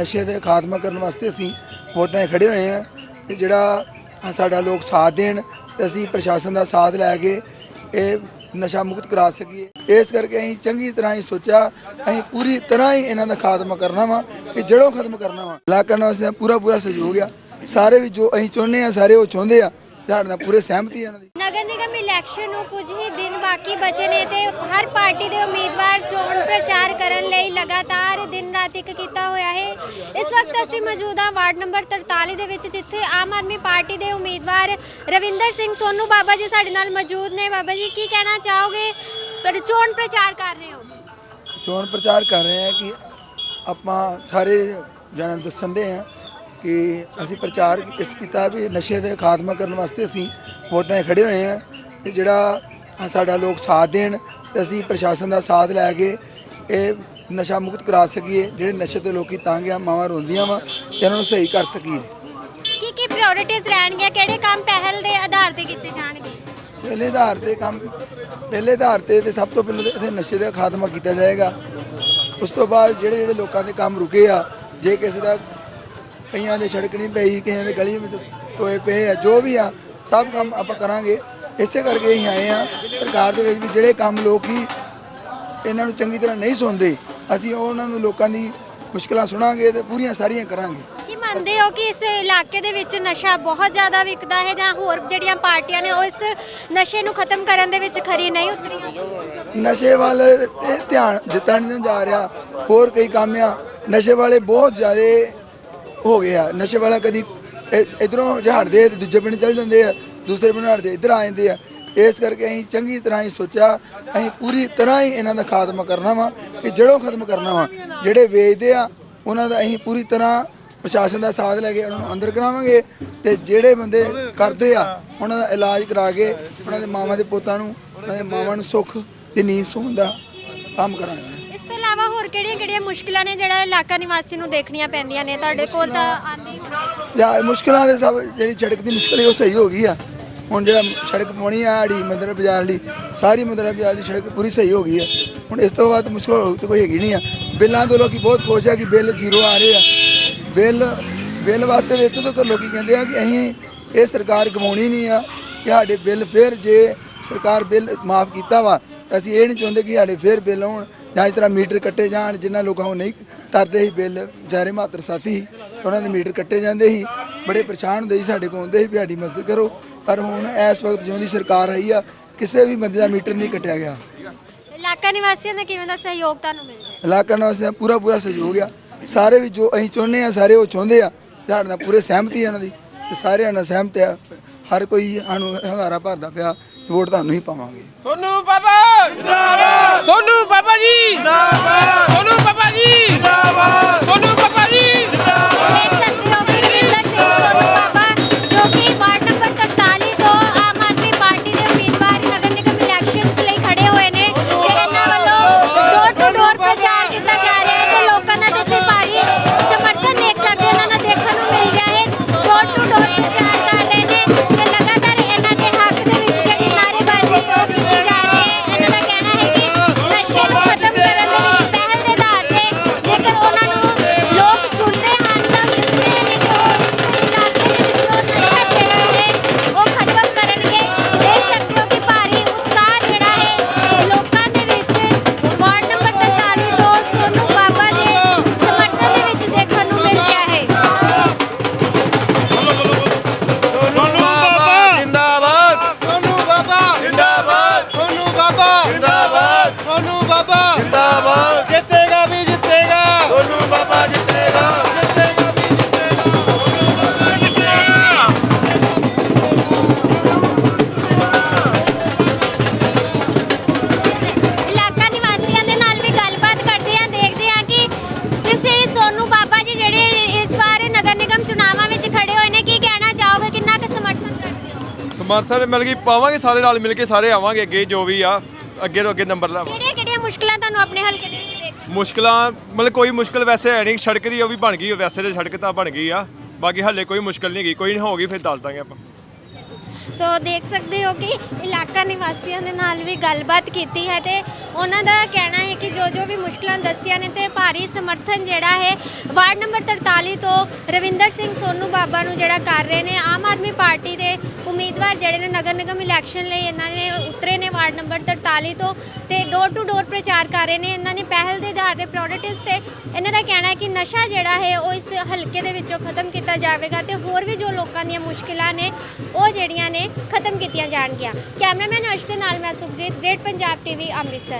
ਨਸ਼ੇ ਦੇ ਖਾਤਮਾ ਕਰਨ ਵਾਸਤੇ ਅਸੀਂ ਵੋਟਾਂ 'ਚ ਖੜੇ ਹੋਏ ਹਾਂ ਤੇ ਜਿਹੜਾ ਸਾਡਾ ਲੋਕ ਸਾਥ ਦੇਣ ਤੇ ਅਸੀਂ ਪ੍ਰਸ਼ਾਸਨ ਦਾ ਸਾਥ ਲੈ ਕੇ ਇਹ ਨਸ਼ਾ ਮੁਕਤ ਕਰਾ ਸਕੀਏ। ਇਸ ਕਰਕੇ ਅਸੀਂ ਚੰਗੀ ਤਰ੍ਹਾਂ ਹੀ ਸੋਚਿਆ, ਅਸੀਂ ਪੂਰੀ ਤਰ੍ਹਾਂ ਹੀ ਇਹਨਾਂ ਦਾ ਖਾਤਮਾ ਕਰਨਾ ਵਾ ਕਿ ਜੜੋਂ ਖਤਮ ਕਰਨਾ ਵਾ। ਇਲਾਕਾ ਵਾਸਤੇ ਪੂਰਾ ਪੂਰਾ ਸਹਿਯੋਗ ਆ। ਸਾਰੇ ਵੀ ਜੋ ਅਸੀਂ ਚਾਹੁੰਦੇ ਆ, ਸਾਰੇ ਉਹ ਚਾਹੁੰਦੇ ਆ। ਸਾਡੇ ਨਾਲ ਪੂਰੇ ਸਹਿਮਤੀ ਆ ਇਹਨਾਂ ਦੀ। ਨਗਰ ਨਿਗਮ ਇਲੈਕਸ਼ਨ ਨੂੰ ਕੁਝ ਹੀ ਦਿਨ ਬਾਕੀ ਬਚੇ ਨੇ ਤੇ ਹਰ ਪਾਰਟੀ ਦੇ ਉਮੀਦਵਾਰ ਚੋਣ ਪ੍ਰਚਾਰ ਕਰਨ ਲਈ ਲਗਾਤਾਰ ਦਿਨ ਰਾਤ ਇੱਕ ਕੀਤਾ ਹੋਇਆ ਹੈ। ਇਸ ਵਕਤ ਅਸੀਂ ਮੌਜੂਦ ਹਾਂ ਵਾਰਡ ਨੰਬਰ 43 ਦੇ ਵਿੱਚ, ਜਿੱਥੇ ਆਮ ਆਦਮੀ ਪਾਰਟੀ ਦੇ ਉਮੀਦਵਾਰ ਰਵਿੰਦਰ ਸਿੰਘ ਸੋਨੂ ਬਾਬਾ ਜੀ ਸਾਡੇ ਨਾਲ ਮੌਜੂਦ ਨੇ। ਬਾਬਾ ਜੀ, ਕੀ ਕਹਿਣਾ ਚਾਹੋਗੇ? ਪਰ ਚੋਣ ਪ੍ਰਚਾਰ ਕਰ ਰਹੇ ਹੋ? ਚੋਣ ਪ੍ਰਚਾਰ ਕਰ ਰਹੇ ਹਾਂ ਕਿ ਆਪਾਂ ਸਾਰੇ ਜਣਾਂ ਨੂੰ ਦੱਸਣਦੇ ਕਿ ਅਸੀਂ ਪ੍ਰਚਾਰ ਇਸ ਕੀਤਾ ਵੀ ਨਸ਼ੇ ਦੇ ਖਾਤਮਾ ਕਰਨ ਵਾਸਤੇ ਅਸੀਂ ਵੋਟਾਂ 'ਚ ਖੜੇ ਹੋਏ ਹਾਂ ਤੇ ਜਿਹੜਾ ਸਾਡਾ ਲੋਕ ਸਾਥ ਦੇਣ ਤੇ ਅਸੀਂ ਪ੍ਰਸ਼ਾਸਨ ਦਾ ਸਾਥ ਲੈ ਕੇ ਇਹ ਨਸ਼ਾ ਮੁਕਤ ਕਰਾ ਸਕੀਏ ਜਿਹੜੇ ਨਸ਼ੇ ਤੋਂ ਲੋਕੀ ਤੰਗ ਆ ਮਾਵਾਂ ਰੋਂਦੀਆਂ ਵਾ ਤੇ ਇਹਨਾਂ ਨੂੰ ਸਹੀ ਕਰ ਸਕੀਏ। ਕੀ ਕੀ ਪ੍ਰਾਇੋਰਟੀਜ਼ ਰਹਿਣਗੀਆਂ? ਕਿਹੜੇ ਕੰਮ ਪਹਿਲ ਦੇ ਆਧਾਰ ਤੇ ਕੀਤੇ ਜਾਣਗੇ? ਪਹਿਲੇ ਆਧਾਰ ਤੇ ਕੰਮ ਪਹਿਲੇ ਆਧਾਰ ਤੇ ਤੇ ਸਭ ਤੋਂ ਪਹਿਲਾਂ ਤਾਂ ਇੱਥੇ ਨਸ਼ੇ ਦਾ ਖਾਤਮਾ ਕੀਤਾ ਜਾਏਗਾ। ਉਸ ਤੋਂ ਬਾਅਦ ਜਿਹੜੇ ਜਿਹੜੇ ਲੋਕਾਂ ਦੇ ਕੰਮ ਰੁਕੇ ਆ ਜੇ ਕਿਸੇ ਦਾ ਕਈਆਂ ਦੇ ਸੜਕ ਨਹੀਂ ਪਈ ਕਈਆਂ ਦੇ ਗਲੀ ਵਿੱਚ ਟੋਏ ਪਏ ਆ ਜੋ ਵੀ ਆ ਸਭ ਕੰਮ ਆਪਾਂ ਕਰਾਂਗੇ। ਇਸੇ ਕਰਕੇ ਅਸੀਂ ਆਏ ਆ ਸਰਕਾਰ ਦੇ ਵਿੱਚ ਵੀ ਜਿਹੜੇ ਕੰਮ ਲੋਕੀ ਇਹਨਾਂ ਨੂੰ ਚੰਗੀ ਤਰ੍ਹਾਂ ਨਹੀਂ ਸੁਣਦੇ ਅਸੀਂ ਉਹਨਾਂ ਨੂੰ ਲੋਕਾਂ ਦੀ ਮੁਸ਼ਕਲਾਂ ਸੁਣਾਂਗੇ ਤੇ ਪੂਰੀਆਂ ਸਾਰੀਆਂ ਕਰਾਂਗੇ। ਕੀ ਮੰਨਦੇ ਹੋ ਕਿ ਇਸ ਇਲਾਕੇ ਦੇ ਵਿੱਚ ਨਸ਼ਾ ਬਹੁਤ ਜ਼ਿਆਦਾ ਵਿਕਦਾ ਹੈ ਜਾਂ ਹੋਰ ਜਿਹੜੀਆਂ ਪਾਰਟੀਆਂ ਨੇ ਉਹ ਇਸ ਨਸ਼ੇ ਨੂੰ ਖਤਮ ਕਰਨ ਦੇ ਵਿੱਚ ਖਰੀ ਨਹੀਂ ਉਤਰੀਆਂ? ਨਸ਼ੇ ਵੱਲ ਤੇ ਧਿਆਨ ਦਿੱਤਾ ਨਹੀਂ ਜਾ ਰਿਹਾ। ਹੋਰ ਕਈ ਕੰਮ ਆ ਨਸ਼ੇ ਵਾਲੇ ਬਹੁਤ ਜ਼ਿਆਦਾ ਹੋ ਗਿਆ। ਆ ਨਸ਼ੇ ਵਾਲਾ ਕਦੀ ਇਧਰੋਂ ਝਾੜਦੇ ਤੇ ਦੂਜੇ ਪਿੰਡ ਚੱਲ ਜਾਂਦੇ ਆ, ਦੂਸਰੇ ਪਿੰਡ ਝਾੜਦੇ ਇੱਧਰ ਆ ਜਾਂਦੇ ਆ। ਇਸ ਕਰਕੇ ਅਸੀਂ ਚੰਗੀ ਤਰ੍ਹਾਂ ਹੀ ਸੋਚਿਆ, ਅਸੀਂ ਪੂਰੀ ਤਰ੍ਹਾਂ ਹੀ ਇਹਨਾਂ ਦਾ ਖਾਤਮਾ ਕਰਨਾ ਵਾ ਕਿ ਜੜੋਂ ਖਤਮ ਕਰਨਾ ਵਾ, ਜਿਹੜੇ ਵੇਚਦੇ ਆ, ਉਹਨਾਂ ਦਾ ਅਸੀਂ ਪੂਰੀ ਤਰ੍ਹਾਂ ਪ੍ਰਸ਼ਾਸਨ ਦਾ ਸਾਥ ਲੈ ਕੇ ਉਹਨਾਂ ਨੂੰ ਅੰਦਰ ਕਰਾਵਾਂਗੇ ਤੇ ਜਿਹੜੇ ਬੰਦੇ ਕਰਦੇ ਆ, ਉਹਨਾਂ ਦਾ ਇਲਾਜ ਕਰਾ ਕੇ ਉਹਨਾਂ ਦੇ ਮਾਵਾਂ ਦੇ ਪੁੱਤਾਂ ਨੂੰ, ਉਹਨਾਂ ਦੇ ਮਾਵਾਂ ਨੂੰ ਸੁੱਖ ਦੀ ਨੀਂਦ ਸੌਣ ਦਾ ਕੰਮ ਕਰਾਂਗੇ। ਇਲਾਵਾ ਹੋਰ ਕਿਹੜੀਆਂ-ਕਿਹੜੀਆਂ ਮੁਸ਼ਕਲਾਂ ਨੇ ਜਿਹੜਾ ਇਲਾਕਾ ਨਿਵਾਸੀ ਨੂੰ ਦੇਖਣੀਆਂ ਪੈਂਦੀਆਂ ਨੇ? ਤੁਹਾਡੇ ਕੋਲ ਤਾਂ ਆਂਦੇ ਹੀ ਹੋਣਗੇ ਜਾਂ ਮੁਸ਼ਕਲਾਂ ਦੇ ਸਭ ਜਿਹੜੀ ਸੜਕ ਦੀ ਮੁਸ਼ਕਲ ਹੈ ਉਹ ਸਹੀ ਹੋ ਗਈ ਆ। ਹੁਣ ਜਿਹੜਾ ਸੜਕ ਪਾਉਣੀ ਆ ਆੜੀ ਮੰਦਰ ਬਾਜ਼ਾਰ ਲਈ ਸਾਰੀ ਮੰਦਰ ਬਾਜ਼ਾਰ ਦੀ ਸੜਕ ਪੂਰੀ ਸਹੀ ਹੋ ਗਈ ਆ। ਹੁਣ ਇਸ ਤੋਂ ਬਾਅਦ ਮੁਸ਼ਕਲ ਹੋਰ ਤਾਂ ਕੋਈ ਹੈਗੀ ਨਹੀਂ ਆ। ਬਿੱਲਾਂ ਤੋਂ ਲੋਕੀ ਬਹੁਤ ਖੁਸ਼ ਆ ਕਿ ਬਿੱਲ ਜ਼ੀਰੋ ਆ ਰਹੇ ਆ। ਬਿੱਲ ਬਿੱਲ ਵਾਸਤੇ ਦੇ ਇੱਥੋਂ ਤੱਕ ਲੋਕੀ ਕਹਿੰਦੇ ਆ ਕਿ ਅਸੀਂ ਇਹ ਸਰਕਾਰ ਗਵਾਉਣੀ ਨਹੀਂ ਆ ਕਿ ਸਾਡੇ ਬਿੱਲ ਫਿਰ ਜੇ ਸਰਕਾਰ ਬਿੱਲ ਮਾਫ ਕੀਤਾ ਵਾ ਅਸੀਂ ਇਹ ਨਹੀਂ ਚਾਹੁੰਦੇ ਕਿ ਸਾਡੇ ਫਿਰ ਬਿੱਲ ਆਉਣ ਜਾਂ ਇਸ ਤਰ੍ਹਾਂ ਮੀਟਰ ਕੱਟੇ ਜਾਣ ਜਿਨ੍ਹਾਂ ਲੋਕਾਂ ਨੂੰ ਨਹੀਂ ਤਰਦੇ ਸੀ ਬਿੱਲ ਵਿਚਾਰੇ ਮਾਤਰ ਸਾਥੀ ਉਹਨਾਂ ਦੇ ਮੀਟਰ ਕੱਟੇ ਜਾਂਦੇ ਸੀ। ਬੜੇ ਪਰੇਸ਼ਾਨ ਹੁੰਦੇ ਸੀ ਸਾਡੇ ਕੋਲ ਆਉਂਦੇ ਸੀ ਵੀ ਸਾਡੀ ਮਦਦ ਕਰੋ। ਪਰ ਹੁਣ ਇਸ ਵਕਤ ਜਿਉਂ ਦੀ ਸਰਕਾਰ ਆਈ ਆ ਕਿਸੇ ਵੀ ਬੰਦੇ ਦਾ ਮੀਟਰ ਨਹੀਂ ਕੱਟਿਆ ਗਿਆ। ਇਲਾਕਾ ਨਿਵਾਸੀਆਂ ਦਾ ਕਿਵੇਂ ਦਾ ਸਹਿਯੋਗ ਤੁਹਾਨੂੰ ਮਿਲਦਾ ਹੈ? ਇਲਾਕਾ ਨਿਵਾਸੀਆਂ ਦਾ ਪੂਰਾ ਪੂਰਾ ਸਹਿਯੋਗ ਆ। ਸਾਰੇ ਵੀ ਜੋ ਅਸੀਂ ਚਾਹੁੰਦੇ ਆ ਸਾਰੇ ਉਹ ਚਾਹੁੰਦੇ ਆ ਸਾਡੇ ਨਾਲ ਪੂਰੇ ਸਹਿਮਤੀ ਆ ਇਹਨਾਂ ਦੀ ਤੇ ਸਾਰਿਆਂ ਨਾਲ ਸਹਿਮਤ ਆ। ਹਰ ਕੋਈ ਸਾਨੂੰ ਹੰਗਾਰਾ ਭਰਦਾ ਪਿਆ ਵੋਟ ਤੁਹਾਨੂੰ ਹੀ ਪਾਵਾਂਗੇ। ਸੋਨੂ ਬਾਬਾ! ਜਿੰਦਾਬਾਦ! ਸੋਨੂ ਬਾਬਾ ਜੀ! ਜਿੰਦਾਬਾਦ! ਸੋਨੂ ਬਾਬਾ ਜੀ! ਸਮਰਥਨ ਮਿਲ ਗਈ ਪਾਵਾਂਗੇ ਸਾਰੇ ਨਾਲ ਮਿਲ ਕੇ ਸਾਰੇ ਆਵਾਂਗੇ ਅੱਗੇ ਜੋ ਵੀ ਆ ਅੱਗੇ ਤੋਂ ਅੱਗੇ ਨੰਬਰ ਲਾਵਾਂਗੇ। ਕਿਹੜੀਆਂ ਕਿਹੜੀਆਂ ਮੁਸ਼ਕਲਾਂ ਤੁਹਾਨੂੰ ਆਪਣੇ ਹਲਕੇ ਦੇ ਵਿੱਚ ਦੇਖ ਮੁਸ਼ਕਲਾਂ ਮਤਲਬ ਕੋਈ ਮੁਸ਼ਕਲ ਵੈਸੇ ਹੈ ਨਹੀਂ ਸੜਕ ਦੀ ਉਹ ਵੀ ਬਣ ਗਈ ਵੈਸੇ ਤੇ ਸੜਕ ਤਾਂ ਬਣ ਗਈ ਆ ਬਾਕੀ ਹੱਲੇ ਕੋਈ ਮੁਸ਼ਕਲ ਨਹੀਂ ਗਈ ਕੋਈ ਨਹੀਂ ਹੋਗੀ ਫਿਰ ਦੱਸ ਦਾਂਗੇ ਆਪਾਂ। ਸੋ ਦੇਖ ਸਕਦੇ ਹੋ ਕਿ ਇਲਾਕਾ ਨਿਵਾਸੀਆਂ ਦੇ ਨਾਲ ਵੀ ਗੱਲਬਾਤ ਕੀਤੀ ਹੈ ਤੇ ਉਹਨਾਂ ਦਾ ਕਹਿਣਾ ਹੈ ਕਿ ਜੋ ਜੋ ਵੀ ਮੁਸ਼ਕਲਾਂ ਦੱਸੀਆਂ ਨੇ ਤੇ ਭਾਰੀ ਸਮਰਥਨ ਜਿਹੜਾ ਹੈ ਵਾਰਡ ਨੰਬਰ 43 ਤੋਂ ਰਵਿੰਦਰ ਸਿੰਘ ਸੋਨੂ ਬਾਬਾ ਨੂੰ ਜਿਹੜਾ ਕਰ ਰਹੇ ਨੇ ਆਮ ਆਦਮੀ ਪਾਰਟੀ ਦੇ ਉਮੀਦਵਾਰ ਜਿਹੜੇ ਨੇ ਨਗਰ ਨਿਗਮ ਇਲੈਕਸ਼ਨ ਲਈ ਇਹਨਾਂ ਨੇ ਉਤਰੇ ਨੇ ਵਾਰਡ ਨੰਬਰ 43 ਤੋਂ ਤੇ ਡੋਰ ਟੂ ਡੋਰ ਪ੍ਰਚਾਰ ਕਰ ਰਹੇ ਨੇ। ਇਹਨਾਂ ਨੇ ਪਹਿਲ ਦੇ ਆਧਾਰ ਤੇ ਪ੍ਰੋਡਕਟਸ ਤੇ ਇਹਨਾਂ ਦਾ ਕਹਿਣਾ ਹੈ ਕਿ ਨਸ਼ਾ ਜਿਹੜਾ ਹੈ ਉਹ ਇਸ ਹਲਕੇ ਦੇ ਵਿੱਚੋਂ ਖਤਮ ਕੀਤਾ ਜਾਵੇਗਾ ਤੇ ਹੋਰ ਵੀ ਜੋ ਲੋਕਾਂ ਦੀਆਂ ਮੁਸ਼ਕਿਲਾਂ ਨੇ, ਉਹ ਜਿਹੜੀਆਂ ਨੇ ਖਤਮ ਕੀਤੀਆਂ ਜਾਣਗੀਆਂ। ਕੈਮਰਾਮੈਨ ਅਰਸ਼ ਦੇ ਨਾਲ ਮੈਂ ਸੁਖਜੀਤ ਗ੍ਰੇਟ ਪੰਜਾਬ ਟੀਵੀ ਅੰਮ੍ਰਿਤਸਰ।